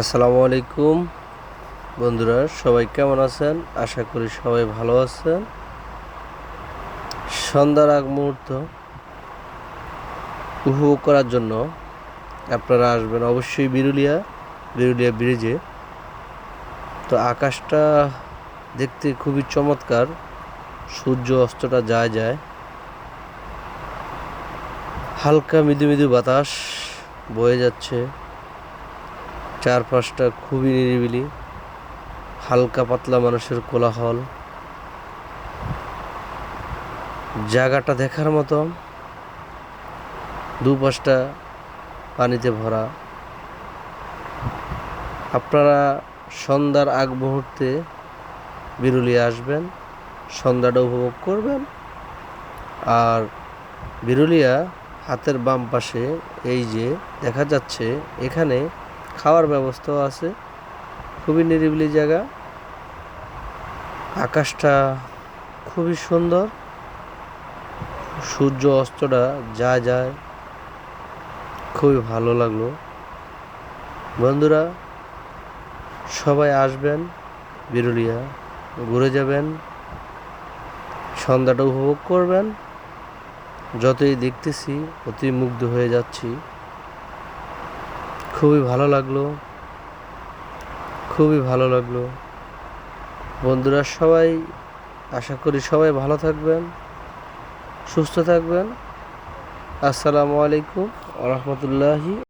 আসসালামু আলাইকুম। বন্ধুরা, সবাই কেমন আছেন? আশা করি সবাই ভালো আছেন। সন্ধ্যার আগ মুহূর্ত উপভোগ করার জন্য আপনারা আসবেন অবশ্যই বিরুলিয়া বিরুলিয়া ব্রিজে। তো আকাশটা দেখতে খুবই চমৎকার, সূর্য অস্তটা যায় যায়। হালকা মৃদু মৃদু বাতাস বয়ে যাচ্ছে। চারপাশটা খুবই নিরিবিলি, হালকা পাতলা মানুষের কোলাহল। জায়গাটা দেখার মতো, দুপাশটা পানিতে ভরা। আপনারা সন্ধ্যার আগ মুহূর্তে বিরুলিয়া আসবেন, সন্ধ্যাটা উপভোগ করবেন। আর বিরুলিয়া হাতের বাম পাশে এই যে দেখা যাচ্ছে, এখানে খাওয়ার ব্যবস্থাও আছে। খুবই নিরিবিলি জায়গা। আকাশটা খুবই সুন্দর। সূর্য অস্তটা যা যায়, খুবই ভালো লাগল। বন্ধুরা, সবাই আসবেন, বিরুলিয়া ঘুরে যাবেন, সন্ধ্যাটা উপভোগ করবেন। যতই দেখতেছি অতি মুগ্ধ হয়ে যাচ্ছি। খুবই ভালো লাগল। খুবই ভালো লাগল। বন্ধুরা, সবাই আশা করি সবাই ভালো থাকবেন, সুস্থ থাকবেন। আসসালামু আলাইকুম রহমতুল্লাহি